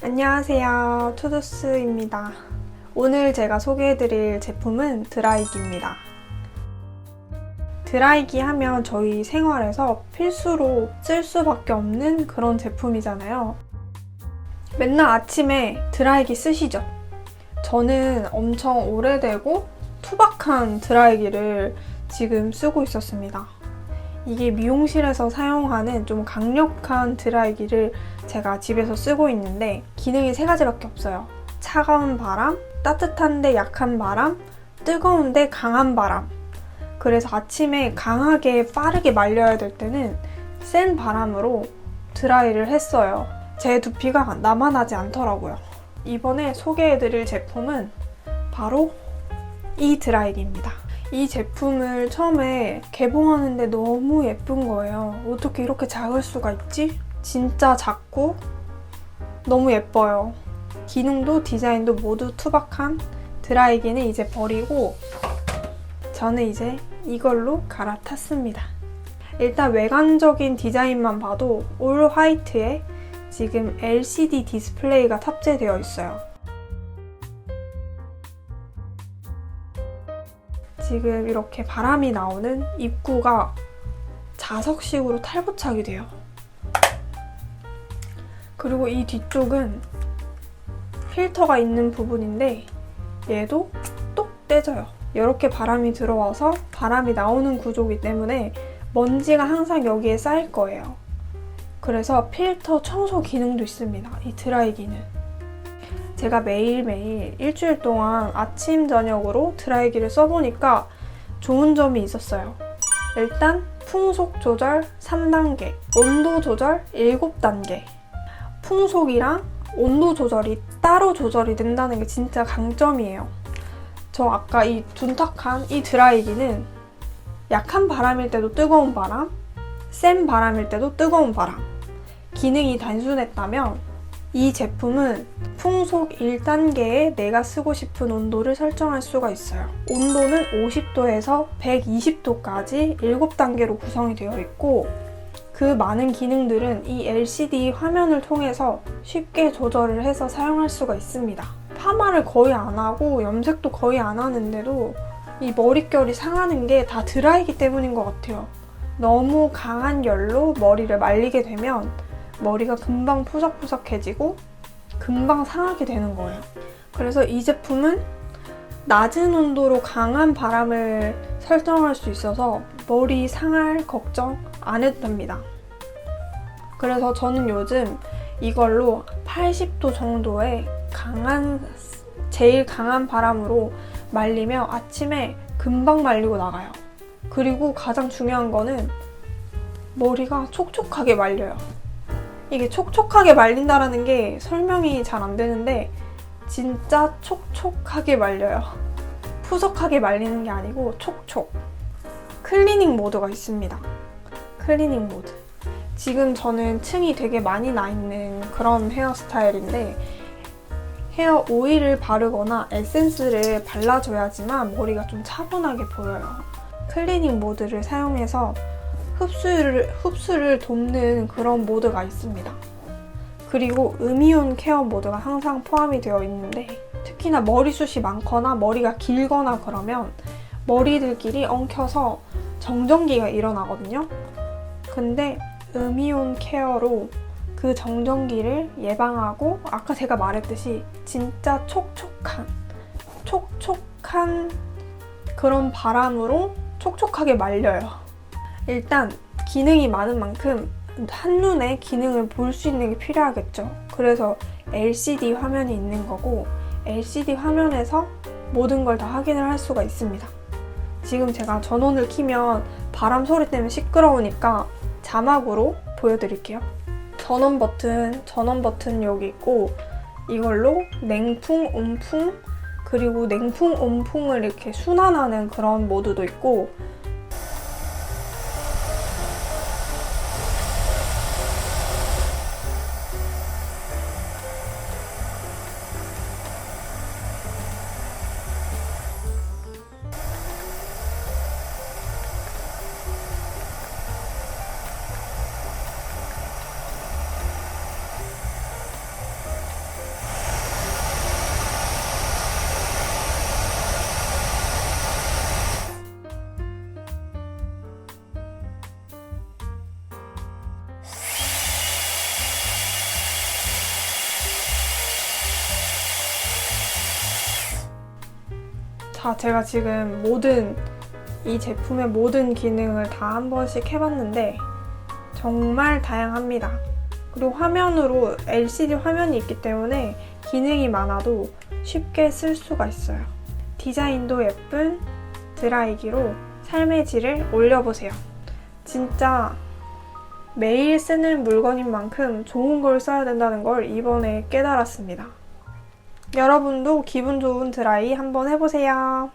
안녕하세요. 투두스입니다. 오늘 제가 소개해드릴 제품은 드라이기입니다. 드라이기 하면 저희 생활에서 필수로 쓸 수밖에 없는 그런 제품이잖아요. 맨날 아침에 드라이기 쓰시죠? 저는 엄청 오래되고 투박한 드라이기를 지금 쓰고 있었습니다. 이게 미용실에서 사용하는 좀 강력한 드라이기를 제가 집에서 쓰고 있는데 기능이 세 가지밖에 없어요. 차가운 바람, 따뜻한데 약한 바람, 뜨거운데 강한 바람. 그래서 아침에 강하게 빠르게 말려야 될 때는 센 바람으로 드라이를 했어요. 제 두피가 나만하지 않더라고요. 이번에 소개해드릴 제품은 바로 이 드라이기입니다. 이 제품을 처음에 개봉하는데 너무 예쁜 거예요. 어떻게 이렇게 작을 수가 있지? 진짜 작고 너무 예뻐요. 기능도 디자인도 모두 투박한 드라이기는 이제 버리고 저는 이제 이걸로 갈아탔습니다. 일단 외관적인 디자인만 봐도 올 화이트에 지금 LCD 디스플레이가 탑재되어 있어요. 지금 이렇게 바람이 나오는 입구가 자석식으로 탈부착이 돼요. 그리고 이 뒤쪽은 필터가 있는 부분인데 얘도 똑 떼져요. 이렇게 바람이 들어와서 바람이 나오는 구조이기 때문에 먼지가 항상 여기에 쌓일 거예요. 그래서 필터 청소 기능도 있습니다. 이 드라이기는. 제가 매일매일 일주일 동안 아침, 저녁으로 드라이기를 써보니까 좋은 점이 있었어요. 일단 풍속 조절 3단계, 온도 조절 7단계. 풍속이랑 온도 조절이 따로 조절이 된다는 게 진짜 강점이에요. 저 아까 이 둔탁한 이 드라이기는 약한 바람일 때도 뜨거운 바람, 센 바람일 때도 뜨거운 바람. 기능이 단순했다면 이 제품은 풍속 1단계에 내가 쓰고 싶은 온도를 설정할 수가 있어요. 온도는 50도에서 120도까지 7단계로 구성이 되어 있고 그 많은 기능들은 이 LCD 화면을 통해서 쉽게 조절을 해서 사용할 수가 있습니다. 파마를 거의 안 하고 염색도 거의 안 하는데도 이 머릿결이 상하는 게 다 드라이기 때문인 것 같아요. 너무 강한 열로 머리를 말리게 되면 머리가 금방 푸석푸석해지고 금방 상하게 되는 거예요. 그래서 이 제품은 낮은 온도로 강한 바람을 설정할 수 있어서 머리 상할 걱정 안 해도 됩니다. 그래서 저는 요즘 이걸로 80도 정도의 강한, 제일 강한 바람으로 말리면 아침에 금방 말리고 나가요. 그리고 가장 중요한 거는 머리가 촉촉하게 말려요. 이게 촉촉하게 말린다라는 게 설명이 잘 안 되는데 진짜 촉촉하게 말려요. 푸석하게 말리는 게 아니고 촉촉. 클리닝 모드가 있습니다. 클리닝 모드. 지금 저는 층이 되게 많이 나 있는 그런 헤어스타일인데 헤어 오일을 바르거나 에센스를 발라줘야지만 머리가 좀 차분하게 보여요. 클리닝 모드를 사용해서 흡수를, 흡수를 돕는 그런 모드가 있습니다. 그리고 음이온 케어 모드가 항상 포함이 되어 있는데 특히나 머리숱이 많거나 머리가 길거나 그러면 머리들끼리 엉켜서 정전기가 일어나거든요. 근데 음이온 케어로 그 정전기를 예방하고 아까 제가 말했듯이 진짜 촉촉한 촉촉한 그런 바람으로 촉촉하게 말려요. 일단 기능이 많은 만큼 한눈에 기능을 볼 수 있는 게 필요하겠죠. 그래서 LCD 화면이 있는 거고 LCD 화면에서 모든 걸 다 확인을 할 수가 있습니다. 지금 제가 전원을 키면 바람 소리 때문에 시끄러우니까 자막으로 보여드릴게요. 전원 버튼, 전원 버튼 여기 있고 이걸로 냉풍, 온풍, 그리고 냉풍, 온풍을 이렇게 순환하는 그런 모드도 있고 자, 제가 지금 모든 이 제품의 모든 기능을 다 한 번씩 해봤는데 정말 다양합니다. 그리고 화면으로 LCD 화면이 있기 때문에 기능이 많아도 쉽게 쓸 수가 있어요. 디자인도 예쁜 드라이기로 삶의 질을 올려보세요. 진짜 매일 쓰는 물건인 만큼 좋은 걸 써야 된다는 걸 이번에 깨달았습니다. 여러분도 기분 좋은 드라이 한번 해보세요.